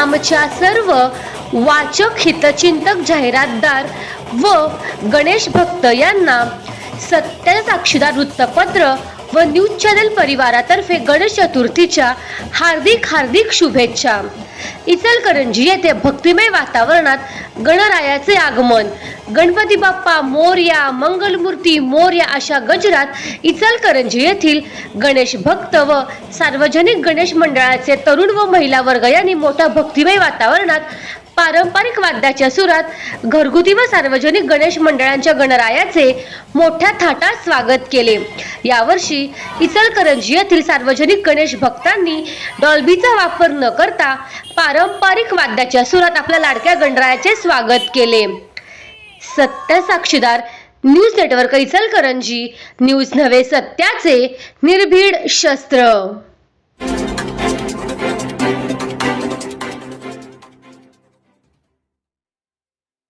आमच्या सर्व वाचक हितचिंतक जाहिरातदार व गणेश भक्त यांना सत्य साक्षीदार वृत्तपत्र व न्यूज चॅनल परिवारातर्फे गणेश चतुर्थीच्या हार्दिक हार्दिक शुभेच्छा. इचलकरंजी येथे भक्तिमय वातावरणात गणरायाचे आगमन. गणपती बाप्पा मोरया मंगलमूर्ती मोरया अशा गजरात इचलकरंजी येथील गणेश भक्त व सार्वजनिक गणेश मंडळाचे तरुण व महिला वर्ग यांनी मोठ्या भक्तिमय वातावरणात पारंपरिक वाद्याच्या सुरात घरगुती व सार्वजनिक गणेश मंडळांच्या गणरायाचे मोठ्या थाटात स्वागत केले. यावर्षी इचलकरंजी येथील सार्वजनिक गणेश भक्तांनी डॉल्बीचा वापर न करता पारंपरिक वाद्याच्या सुरात आपल्या लाडक्या गणरायाचे स्वागत केले. सत्य साक्षीदार न्यूज नेटवर्क इचलकरंजी. न्यूज नव्हे सत्याचे निर्भीड शस्त्र.